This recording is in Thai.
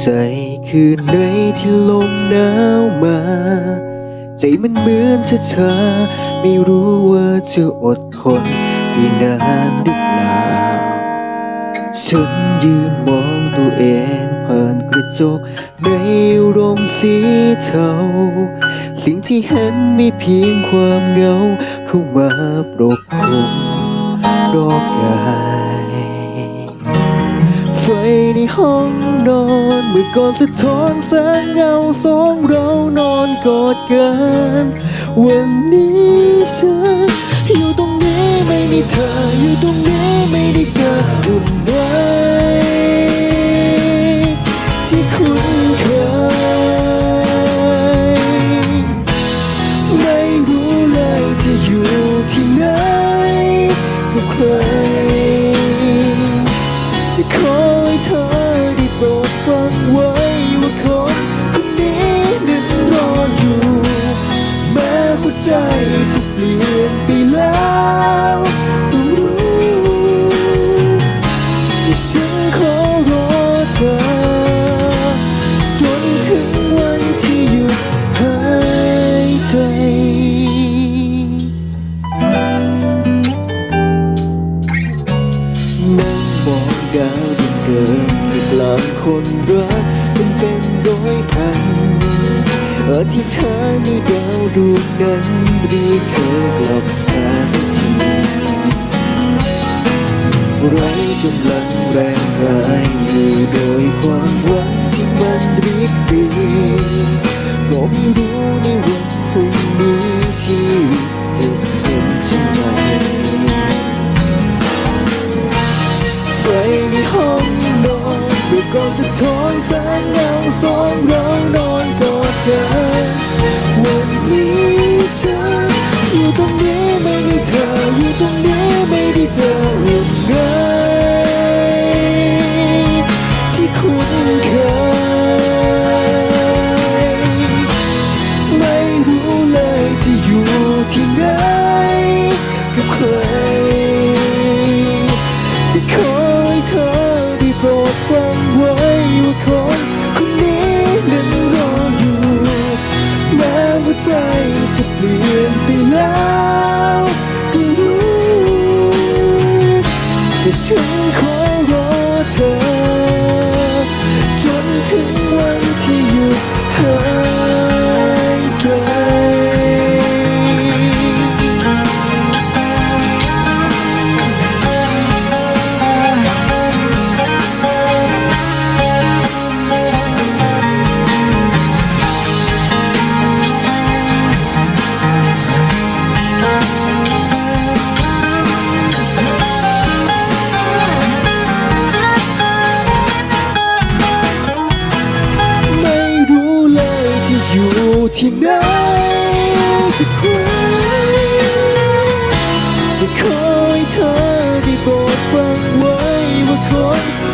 ใจคืนไหนที่ลมหนาวมา ใจมันเหมือนเชาชาๆไม่รู้ว่าจะอดทนอีกนานหรือเปล่า ฉันยืนมองตัวเองผ่านกระจกในร่มสีเทา สิ่งที่เห็นมีเพียงความเหงาเข้ามาปกคลุมรอบกาย ไฟในห้องนอนเมื่อก่อนสะท้อนแสงเงาสองเรานอนกอดกัน วันนี้ฉันอยู่ตรงนี้ไม่มีเธอ อยู่ตรงนี้ไม่ได้เจออุ่นไหมที่คุ้นเคยไม่รู้เลยจะอยู่ที่ไหนกับใครแต่ขอให้ เธอได้โปรดฟังไว้ว่าคนคนนี้นั้นรออยู่ แม้หัวใจจะเปลี่ยนไปแล้วต้องรู้แต่ฉันขอรอเธอ จนถึงวันที่หยุดหายใจนั่งมองดาว ดวงเดิมที่กลางคนรักมันเป็นร้อยพันอธิษฐานในดาวดวงนั้นเรียกเธอกลับมาทีไร้กำลังแรงกายอยู่โดยความหวังที่มันริบหรีก็ไม่รู้ใน แสงเงาสองเรานอนกอดกันวันนี้ฉันอยู่ตรงนี้ไม่มีเธออยู่ตรงนี้ไม่ได้เจออุ่นไงที่คุ้นเคยไม่รู้เลยจะอยู่ที่ไหนกับใครแต่ขอให้เธอได้โปรดฟัง ว่าคนคนนี้นั้นรออยู่ แม้ว่าใจจะเปลี่ยนไปแล้วก็รู้แต่ฉันขอ ที่ไหนกับใครจะขอให้เธอได้โปรดฟังไว้ว่าคน